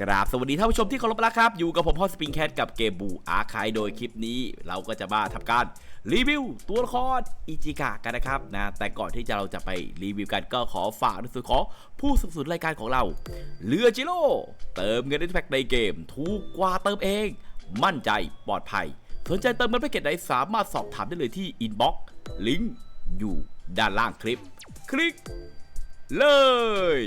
กราบสวัสดีท่านผู้ชมที่เคารพรักครับ อยู่กับผมพ่อสปริงแคทกับเกมบูอาร์คายโดยคลิปนี้ เราก็จะมาทำการรีวิวตัวละครอิจิกะกันนะครับนะแต่ก่อนที่จะเราจะไปรีวิวกันก็ขอฝากในส่วนของผู้สนับสนุนรายการของเราเรือจิโร่เติมเงินในแพ็กในเกม ถูกกว่าเติมเอง มั่นใจปลอดภัยสนใจเติมเงินแพ็กเกจไหนสามารถสอบถามได้เลยที่อินบ็อกซ์ลิงก์อยู่ด้านล่างคลิป คลิกเลย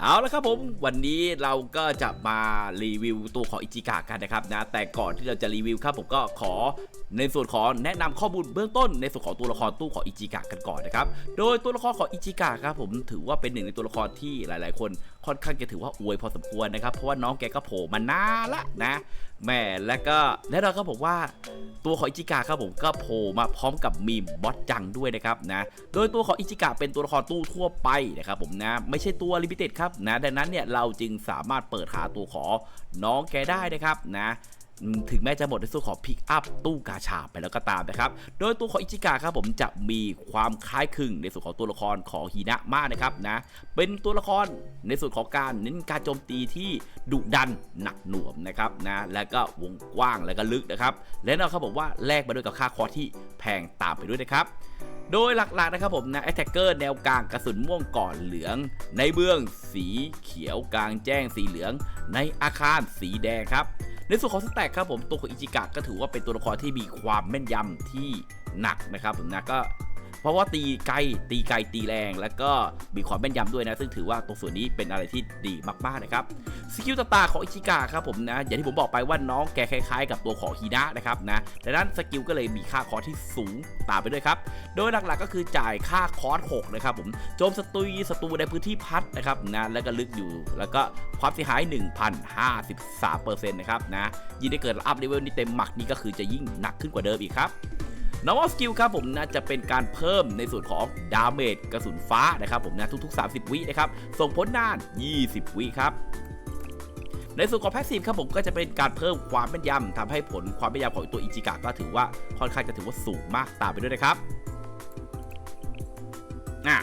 เอาละครับผมวันนี้เราก็จะมารีวิวตัวของอิจิกะกันนะครับนะแต่ก่อนที่เราจะรีวิวครับผมก็ขอในส่วนของแนะนำข้อมูลเบื้องต้น ในส่วนของตัวละครตู้ของอิจิกะกันก่อนนะครับโดยตัวละครของอิจิกะครับผมถือว่าเป็นหนึ่งในตัวละครที่หลาย ๆ คน ค่อนข้างจะถือว่าอวยพอสมควรนะครับ เพราะว่าน้องแกก็โผล่มานานละนะแม่และก็แน่นอนครับผมว่าตัวของอิจิกะครับผมก็โผล่มาพร้อมกับมีมบอสจังด้วยนะครับนะโดยตัวของอิจิกะเป็นตัวละครตู้ทั่วไปนะครับผมนะไม่ใช่ตัวลิมิเต็ดครับนะดังนั้นเนี่ยเราจึงสามารถเปิดหาตัวของน้องแกได้นะครับนะ ถึงแม้จะหมดในส่วนของพิกอัพตู้กาชาไปแล้วก็ตามนะครับ โดยตัวของอิจิกะครับผมจะมีความคล้ายคลึงในส่วนของตัวละครของฮีนะมากนะครับนะ เป็นตัวละครในส่วนของการเน้นการโจมตีที่ดุดันหนักหน่วมนะครับนะ และก็วงกว้างและก็ลึกนะครับ และเราเขาบอกว่าแลกมาด้วยกับค่าคอที่แพงตามไปด้วยนะครับโดยหลักๆนะครับผมนะแอตแทกเกอร์แนวกลางกระสุนม่วงก่อนเหลือง ในเบื้องสีเขียวกลางแจ้งสีเหลือง ในอาคารสีแดงครับ ในส่วนของสแต็กครับผมตัวของอิจิกะก็ถือว่าเป็นตัวละครที่มีความแม่นยำที่หนักนะครับผมนะก็ เพราะว่าตีไกลตีไกลตีแรง แล้วก็มีความแม่นยำด้วยนะ ซึ่งถือว่าตรงส่วนนี้เป็นอะไรที่ดีมากๆนะครับสกิลต่างๆของอิจิกะครับผมนะอย่างที่ผมบอกไปว่าน้องแกคล้ายๆ กับตัวของฮีนะนะครับนะดังนั้นสกิลก็เลยมีค่าคอร์สที่สูงตามไปด้วยครับโดยหลักๆก็คือจ่ายค่าคอร์ส6นะครับผมโจมศัตรูศัตรูในพื้นที่พัดนะครับนะแล้วก็ลึกอยู่แล้วก็ความเสียหาย 1,053%นะครับนะยิ่งได้เกิดอัพเลเวลนี้เต็มหมักนี่ก็คือจะยิ่งหนักขึ้นกว่าเดิมอีกครับ normal skill ครับผมนะจะเป็นการเพิ่มในส่วนของดาเมจกระสุนฟ้านะครับผมนะทุก ๆ 30 วินะครับ ส่งผลนาน 20 วิครับในส่วนของ passive ครับผมก็จะเป็นการเพิ่มความแม่นยำทำให้ผลความแม่นยำของตัวอิจิกะก็ถือว่าค่อนข้างจะถือว่าสูงมากตามไปด้วยนะครับอะ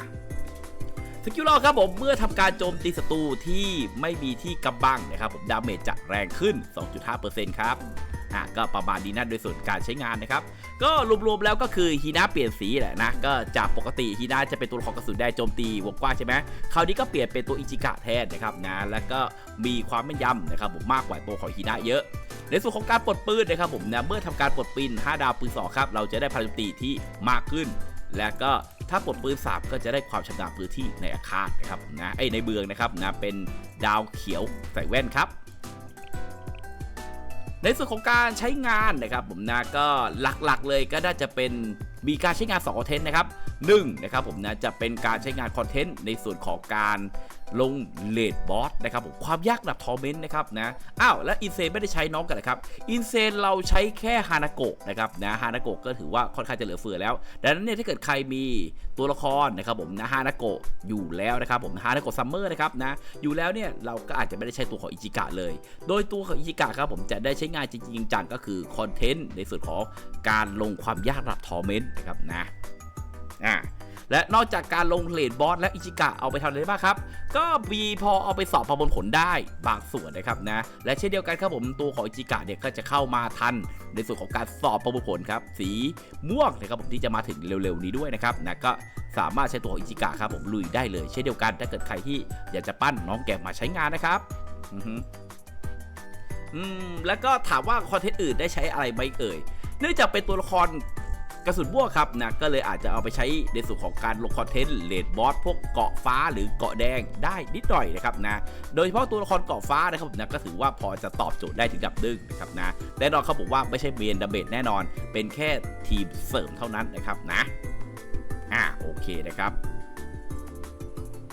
สกิลเราครับผมเมื่อทำการโจมตีศัตรูที่ไม่มีที่กำบังนะครับผมดาเมจจะแรงขึ้น 2.5%ครับ อะก็ประมาณนี้นะโดยส่วนการใช้งานนะครับก็รวมๆแล้วก็คือฮีนาเปลี่ยนสีแหละนะก็จากปกติฮีนาจะเป็นตัวละครกระสุนได้โจมตีวงกว้างใช่ไหมคราวนี้ก็เปลี่ยนเป็นตัวอิจิกะแทนนะครับนะแล้วก็มีความแม่นยำนะครับผมมากกว่าตัวของฮีนาเยอะ ในส่วนของการปลดปืนนะครับผมนะเมื่อทำการปลดปืน5ดาวปืน2ครับเราจะได้พลังตีที่มากขึ้น และก็ถ้าปลดปืน3ก็จะได้ความชำนาญพื้นที่ในอาคารนะครับนะไอในเบืองนะครับนะเป็นดาวเขียวใส่แว่นครับ ในส่วนของการใช้งานนะครับผมนะก็หลักๆเลยก็น่าจะเป็นมีการใช้งาน2คอนเทนต์นะครับ 1นะครับผมนะจะเป็นการใช้งานคอนเทนต์ในส่วนของการลงเลดบอสนะครับผมความยากระดับทอร์เมนต์นะครับนะอ้าวแล้วอินเซนไม่ได้ใช้น้องกันนะครับอินเซนเราใช้แค่ฮานาโกะนะครับนะฮานาโกะก็ถือว่าค่อนข้างจะเหลือเฟือแล้ว ดังนั้นเนี่ยถ้าเกิดใครมีตัวละครนะครับผมนะฮานาโกะอยู่แล้วนะครับผมฮานาโกะซัมเมอร์นะครับนะอยู่แล้วเนี่ยเราก็อาจจะไม่ได้ใช้ตัวของอิจิกะเลย โดยตัวของอิจิกะครับผมจะได้ใช้งานจริงจังก็คือคอนเทนต์ในส่วนของการลงความยากระดับทอร์เมนต์นะครับนะ อ่าและนอกจากการลงเลดบอสและอิจิกะเอาไปทำอะไรได้บ้างครับ ก็มีพอเอาไปสอบประมวลผลได้บางส่วนนะครับนะ และเช่นเดียวกันครับผมตัวของอิจิกะเนี่ยก็จะเข้ามาทัน ในส่วนของการสอบประมวลผลครับ สีม่วงนะครับผมที่จะมาถึงเร็วๆนี้ด้วยนะครับนะก็สามารถใช้ตัวของอิจิกะครับผมลุยได้เลยเช่นเดียวกันถ้าเกิดใครที่อยากจะปั้นน้องแกะมาใช้งานนะครับอืมแล้วก็ถามว่าคอนเทนต์อื่นได้ใช้อะไรไหมเอ่ย เนื่องจากเป็นตัวละคร กระสุนบ้วครับนะก็เลยอาจจะเอาไปใช้ในส่วนของการลงคอนเทนต์เลดบอสพวกเกาะฟ้าหรือเกาะแดงได้นิดหน่อยนะครับนะโดยเฉพาะตัวละครเกาะฟ้านะครับนะก็ถือว่าพอจะตอบโจทย์ได้ถึงดับดึงนะครับนะแน่นอนเขาบอกว่าไม่ใช่เมนดับเบลแน่นอน เป็นแค่ทีมเสริมเท่านั้นนะครับนะอ่าโอเคนะครับ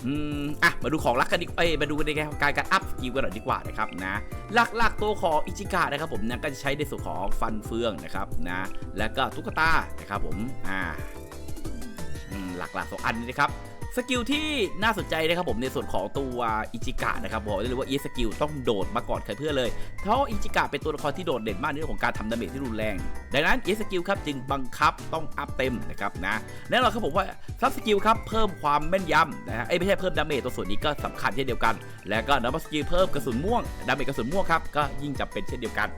อืมอะมาดูของรักกันดีเอ้ยมาดูในการการอัพกิลกันหน่อยดีกว่านะครับนะหลักๆตัวของอิจิกะนะครับผมนะก็จะใช้ในส่วนของฟันเฟืองนะครับนะ แล้วก็ตุ๊กตานะครับผมอ่าหลักๆสองอันนี้นะครับ สกิลที่น่าสนใจนะครับผมในส่วนของตัวอิจิกะนะครับบอกได้เลยว่าอีสกิลต้องโดดมาก่อนใครเพื่อเลยเพราะอิจิกะเป็นตัวละครที่โดดเด่นมากในเรื่องของการทำดาเมจที่รุนแรง ดังนั้นอีสกิลครับจึงบังคับต้องอัพเต็มนะครับนะแน่นอนครับผมว่าซับสกิลครับเพิ่มความแม่นยำนะฮะเอ้ไม่ใช่เพิ่มดาเมจตัวส่วนนี้ก็สำคัญเช่นเดียวกัน แล้วก็ดับเบิลสกิลเพิ่มกระสุนม่วงดาเมจกระสุนม่วงครับก็ยิ่งจำเป็นเช่นเดียวกัน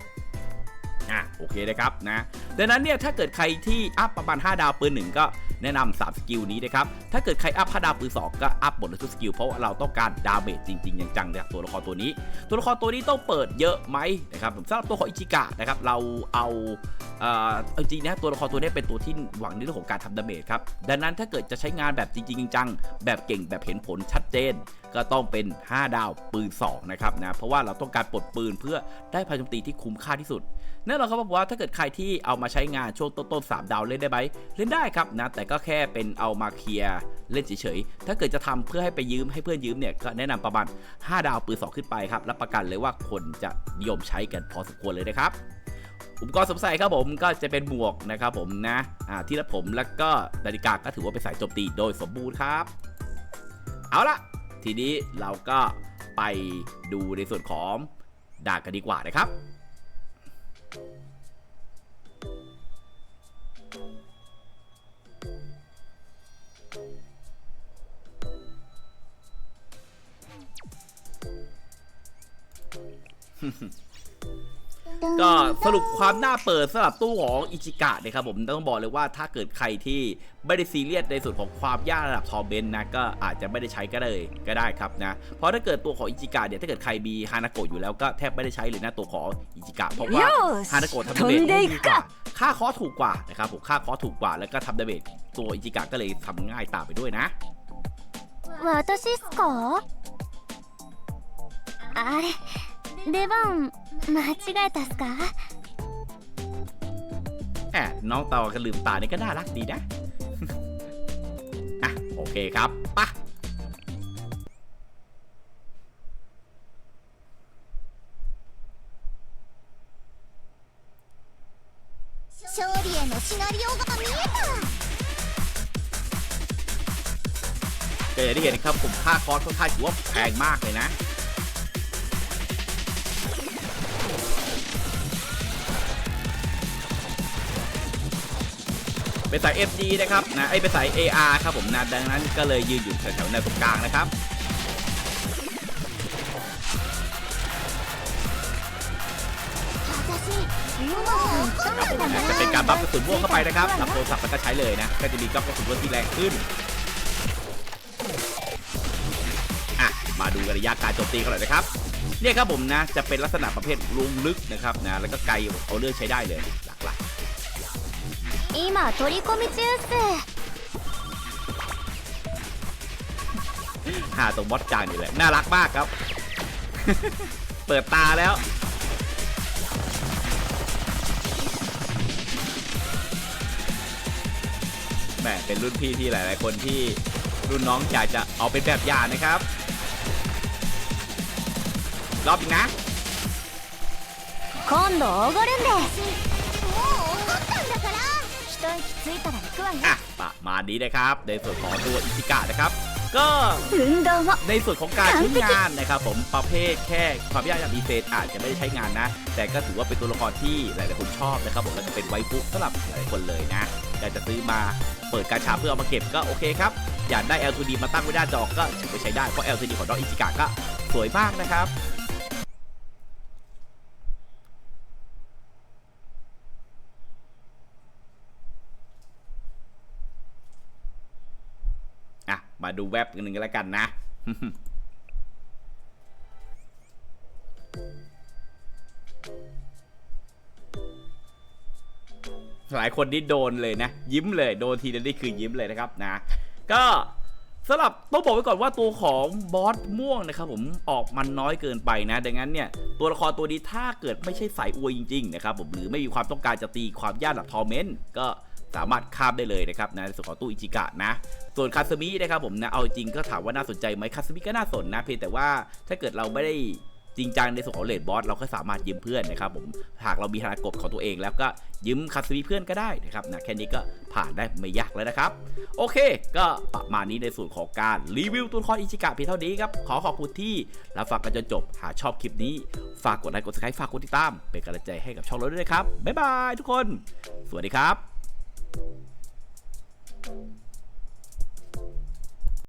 อะโอเคนะครับนะดังนั้นเนี่ยถ้าเกิดใครที่อัพประมาณ 5 ดาวปืนหนึ่งก็แนะนำ3สกิลนี้นะครับ ถ้าเกิดใครอัพ5ดาวปืน2ก็อัพหมดทุกสกิลเพราะเราต้องการดาเมจจริงๆอย่างจังจากตัวละครตัวนี้ ตัวละครตัวนี้ต้องเปิดเยอะไหมนะครับสำหรับตัวของอิจิกะนะครับเราเอาเออเอาจริงนะตัวละครตัวนี้เป็นตัวที่หวังในเรื่องของการทำดาเมจครับดังนั้นถ้าเกิดจะใช้งานแบบจริงๆจังแบบเก่งแบบเห็นผลชัดเจน ก็ต้องเป็น 5 ดาวปืน2นะครับนะเพราะว่าเราต้องการปลดปืนเพื่อได้พลังโจมตีที่คุ้มค่าที่สุดแน่นอนครับว่าถ้าเกิดใครที่เอามาใช้งานช่วงต้นๆ3ดาวเล่นได้ไหมเล่นได้ครับนะแต่ก็แค่เป็นเอามาเคลียร์เล่นเฉยๆถ้าเกิดจะทำเพื่อให้ไปยืมให้เพื่อนยืมเนี่ยก็แนะนำประมาณ 5 ดาวปืน2ขึ้นไปครับรับประกันเลยว่าคนจะนิยมใช้กันพอสมควรเลยนะครับอุปกรณ์สวมใส่ครับผมก็จะเป็นหมวกนะครับผมนะอ่าที่รัดผมแล้วก็นาฬิกาก็ถือว่าเป็นสายโจมตีโดยสมบูรณ์ครับ เอาละ ทีนี้เราก็ไปดูในส่วนของดาบกันดีกว่านะครับ ก็สรุปความน่าเปิดสำหรับตู้ของอิจิกะนะครับผมต้องบอกเลยว่าถ้าเกิดใครที่ไม่ได้ซีเรียสในส่วนของความยากระดับทอร์เบนนะก็อาจจะไม่ได้ใช้ก็เลยก็ได้ครับนะเพราะถ้าเกิดตัวของอิจิกะเนี่ยถ้าเกิดใครมีฮานาโกะอยู่แล้วก็แทบไม่ได้ใช้เลยนะตัวของอิจิกะเพราะว่า よ ฮา し นาโกะทำ 飛 ดาเมจ んで ได้ い ดี く กว่า か ค่าคอสถูกกว่านะครับผมค่าคอสถูกกว่าแล้วก็ทำดาเมจตัวอิจิกะก็เลยทำง่ายตามไปด้วยนะ 私っすかあれ 出番間違えたっすか แอบน้องเตากันลืมตานี่ก็น่ารักดีนะ อ่ะโอเคครับปะ 勝利へのシナリオが見えた ก็อย่างที่เห็นนะครับผมค่าคอสค่อนข้างถือว่าแพงมากเลยนะ เป็นสาย FD นะครับนะไอเป็นสาย AR ครับผมนะดังนั้นก็เลยยืนอยู่แถวๆในตรงกลางนะครับจะเป็นการบัฟกระสุนม่วงเข้าไปนะครับสับโทรศัพท์มันก็ใช้เลยนะ ก็จะมีกระสุนม่วงที่แรงขึ้นอะมาดูระยะการโจมตีกันหน่อยนะครับเนี่ยครับผมนะจะเป็นลักษณะประเภทลุงลึกนะครับนะแล้วก็ไกลเอาเลือกใช้ได้เลย 今取り込み中っすๆหาตรงมอสจางนี่แหละ น่ารักมากครับ เปิดตาแล้ว แหมเป็นรุ่นพี่ที่หลาย ๆ คนที่รุ่นน้องอยากจะเอาเป็นแบบอย่างนะครับ รอบอีกนะ 今度おごるんでも อะประมาณนี้นะครับ ในส่วนของตัวอิชิกะนะครับ ก็ในส่วนของการใช้งานนะครับ ผมประเภทแค่ความยากอย่างดีเซนอาจจะไม่ได้ใช้งานนะ แต่ก็ถือว่าเป็นตัวละครที่หลายๆคนชอบนะครับผมและก็เป็นไวฟุสำหรับหลายคนเลยนะอยากจะซื้อมาเปิดกาชาเพื่อเอามาเก็บก็โอเคครับ อยากได้ L2D มาตั้งไว้หน้าจอก็ถือไปใช้ได้เพราะ L2D ของน้อกอิจิกะก็สวยมากนะครับ ดูแว็บกันหนึ่งกันแล้วกันนะหลายคนนี่โดนเลยนะ ยิ้มเลยโดนทีนั้นี่คือยิ้มเลยนะครับนะ ก็สำหรับต้องบอกไว้ก่อนว่าตัวของบอสม่วงนะครับผมออกมันน้อยเกินไปนะ ดังนั้นเนี่ยตัวละครตัวนี้ถ้าเกิดไม่ใช่สายอวยจริงๆนะครับผมหรือไม่มีความต้องการจะตีความยากแบบทอร์เมนต์ก็ สามารถข้ามได้เลยนะครับนะในส่วนของตู้อิจิกะนะ ส่วนคาสมินะครับผมนะเอาจริงก็ถามว่าน่าสนใจไหมคาสมิก็น่าสนนะเพียงแต่ว่าถ้าเกิดเราไม่ได้จริงจังในส่วนของเลดบอสเราก็สามารถยืมเพื่อนนะครับผมหากเรามีธนากบของตัวเองแล้วก็ยืมคาสมีเพื่อนก็ได้นะครับนะแค่นี้ก็ผ่านได้ไม่ยากแล้วนะครับ โอเค ก็ประมาณนี้ในส่วนของการรีวิวตัวละครอิจิกะเพียงเท่านี้ครับ ขอขอบคุณที่รับฟังกันจนจบหากชอบคลิปนี้ ฝากกดไลค์กด subscribe ฝากกดติดตาม เป็นกำลังใจให้กับช่องเราด้วยนะครับบ๊ายบายทุกคน สวัสดีครับ Thank you.